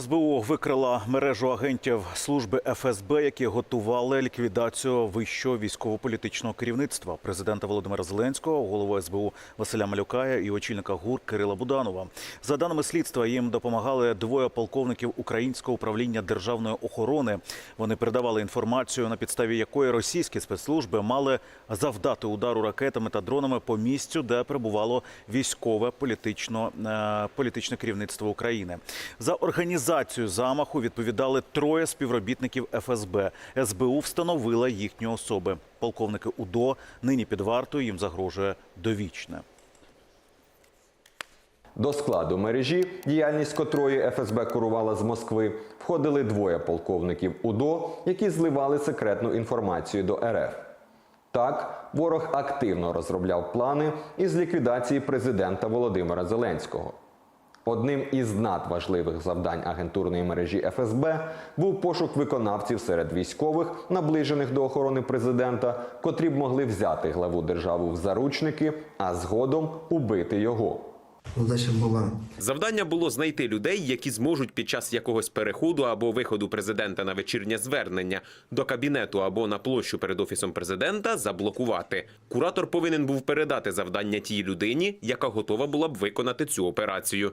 СБУ викрила мережу агентів служби ФСБ, які готували ліквідацію вищого військово-політичного керівництва президента Володимира Зеленського, голову СБУ Василя Малюкая і очільника ГУР Кирила Буданова. За даними слідства, їм допомагали двоє полковників українського управління державної охорони. Вони передавали інформацію, на підставі якої російські спецслужби мали завдати удару ракетами та дронами по місцю, де перебувало військове е, політичне керівництво України. За організацію замаху відповідали троє співробітників ФСБ. СБУ встановила їхні особи. Полковники УДО нині під вартою їм загрожує довічне. До складу мережі, діяльність котрої ФСБ курувала з Москви, входили двоє полковників УДО, які зливали секретну інформацію до РФ. Так, ворог активно розробляв плани із ліквідації президента Володимира Зеленського. Одним із надважливих завдань агентурної мережі ФСБ був пошук виконавців серед військових, наближених до охорони президента, котрі б могли взяти главу держави в заручники, а згодом убити його. Була Завдання було знайти людей, які зможуть під час якогось переходу або виходу президента на вечірнє звернення до кабінету або на площу перед офісом президента заблокувати. Куратор повинен був передати завдання тій людині, яка готова була б виконати цю операцію.